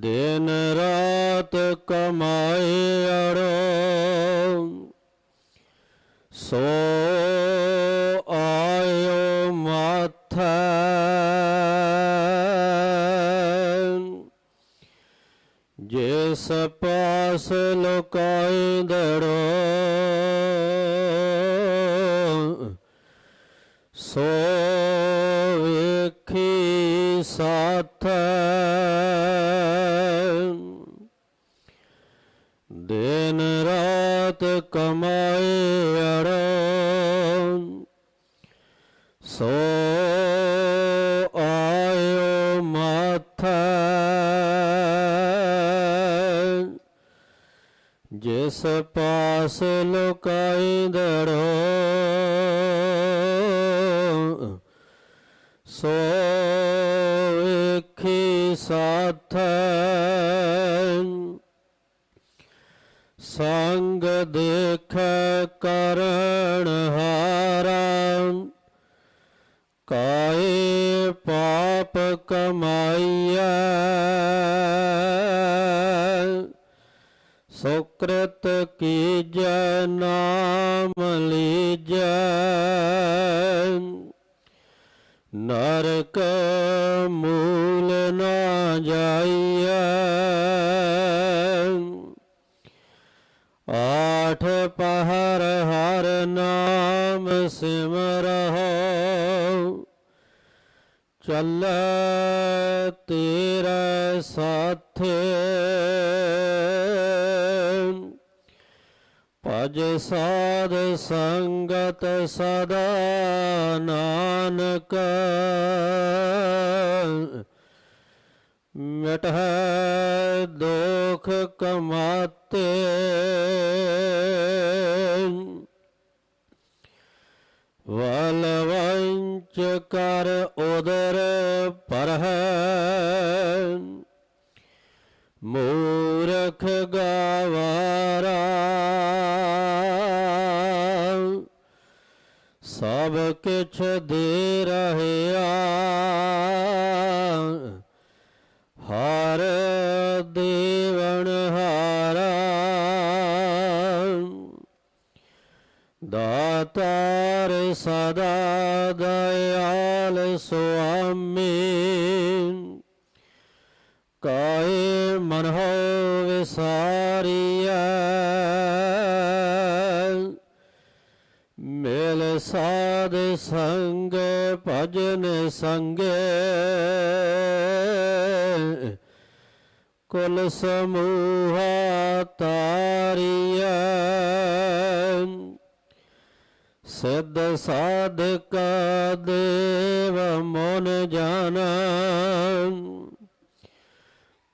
ਦਿਨ ਰਾਤ ਕਮਾਏ ਅੜੋ। ਸੋ ਆਇਓ ਮਾਥਾ। ਜਿਸ ਪਾਸ ਲੋਕਾਈ ਦੜੋ ਸੋ ਦਿਨ ਰਾਤ ਕਮਾਏ ਅੜੋ। ਸੋ ਆਇਓ ਮਾਥੈ। ਜਿਸ ਪਾਸ ਲੋਕਾਈ ਦੜੋ ਸੋ ਵੇਖੀ ਸਾਥੈ ਸੰਗ ਦੇਖ ਕਰਣ ਹਾਰਾ। ਕਾਏ ਪਾਪ ਕਮਾਈਐ। ਸੁਕ੍ਰਿਤ ਕੀਜੈ ਨਾਮ। ਸਿਮਰਹੁ ਚੱਲ ਤੇਰਾ ਸਾਥ ਭਜ ਸਾਧ ਸੰਗਤ ਸਦਾ ਨਾਨਕ ਮਿਟਹਿ ਦੁਖ ਕਮਾਤੇ વલવંચકાર ਸੁਆਮੀ ਕਾਏ ਮਨ ਹੋ ਵਿਸਾਰੀਐ ਮੇਲ ਸਾਧ ਸੰਗ ਭਜਨ ਸੰਗੇ। ਕੁਲ ਸਮੂਹਾ ਤਾਰੀਐ। ਸਿੱਧ ਸਾਧਕ ਦੇਵ ਮਨ ਜਾਣਾ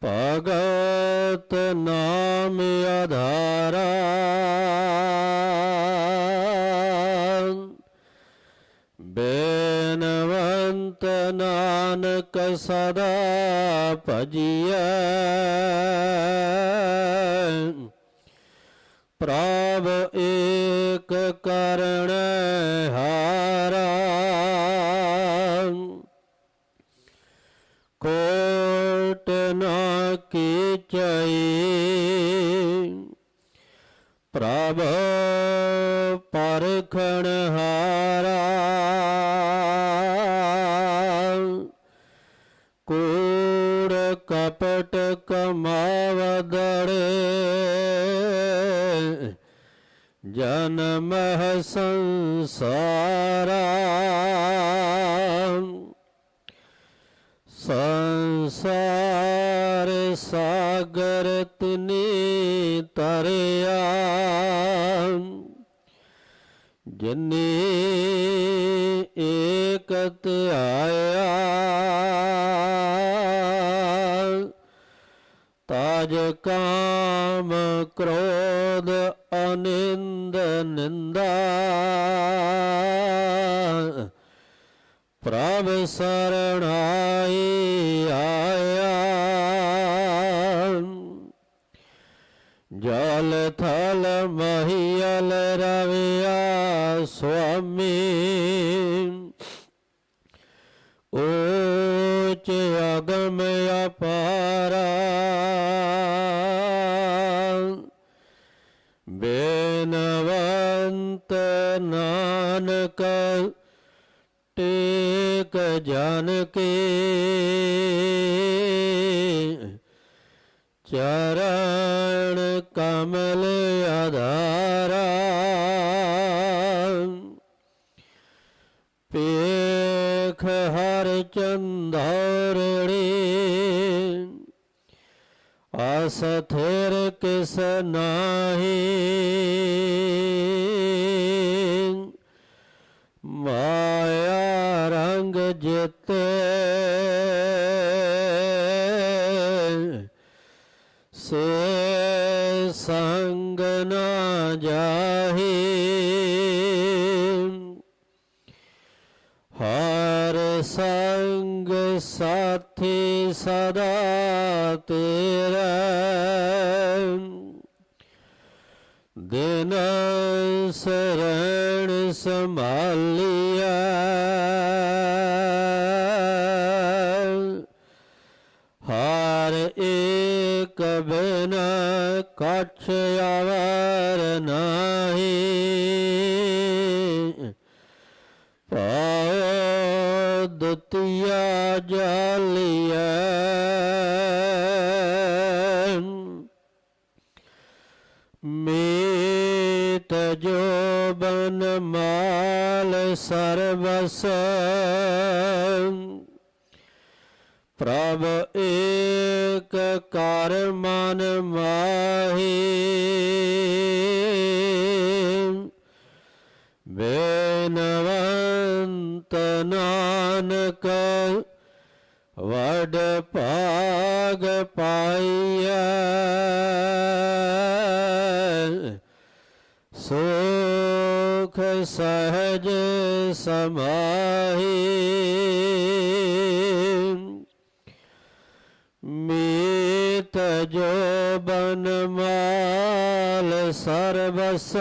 ਭਗਤ ਨਾਮ ਆਧਾਰਾ। ਬੇਨਵੰਤ ਨਾਨਕ ਸਦਾ ਭਜੀਐ। ਪ੍ਰਭ ਏਕ ਪ੍ਰਭ ਪਰਖਣ ਹਾਰਾ ਕੂੜ ਕਪਟ ਕਮਾਵਦੜੇ ਜਨਮ ਸੰਸਾਰਾ ਸੰਸਾਰ ਸਾਗਰ ਤਨੇ ਤਰਿਆ ਜਨੇ ਏਕਤ ਆਇਆ ਤਾਜ ਕਾਮ ਕ੍ਰੋਧ ਅਨਿੰਦ ਨਿੰਦਾ। ਪ੍ਰਭ ਸਰਣਾਏ ਆਇਆ। ਥਲ ਮਹੀਲ ਰਵਿਆ ਸੁਆਮੀ। ਓਚ ਅਗਮ ਅਪਾਰਾ। ਬੇਨਵੰਤ ਨਾਨਕ ਟੇਕ ਜਨ ਕੇ। ਚਰਨ ਕਮਲ ਆਧਾਰਾ ਪੇਖ ਹਰ ਚੰਦਰੜੀ ਅਸਥਿਰ ਕਿਸ ਨਾਹੀ। ਮਾਇਆ ਰੰਗ ਜਿਤੇ ਸੰਗ ਸਾਥੀ ਸਦਾ ਤੇਰਾ। ਦਿਨ ਸਰਣ ਸੰਭਾਲਿਆ। ਹਰ ਏਕ ਬਿਨ ਕਛ ਜੋ ਬਨ ਮਾਲ ਸਰਬਸ। ਪ੍ਰਭ ਏਕ ਕਰ ਮਨ ਮਾਹੀ। ਬੇਨਵੰਤ ਨਾਨਕ ਵਡ ਭਾਗ ਪਾਈਐ। ਸਹਜ ਸਮਾਹੀ। ਮੀਤ ਜੋ ਬਨ ਮਾਲ ਸਰਬਸ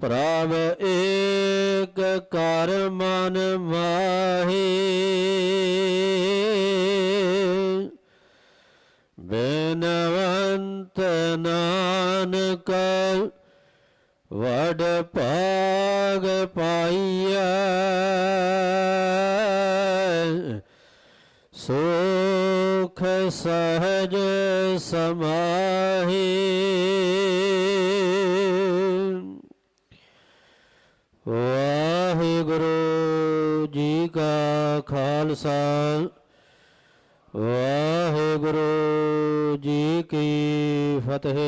ਪ੍ਰਭ ਏਕ ਕਰ ਮਨ ਮਾਹੀ। ਬੇਨਵੰਤ ਨਾਨਕ ਵਡ ਭਾਗ ਪਾਈਐ। ਸੁਖ ਸਹਜ ਸਮਾਹੀ। ਵਾਹਿਗੁਰੂ ਜੀ ਕਾ ਖਾਲਸਾ। ਵਾਹਿਗੁਰੂ ਜੀ ਕੀ ਫਤਿਹ।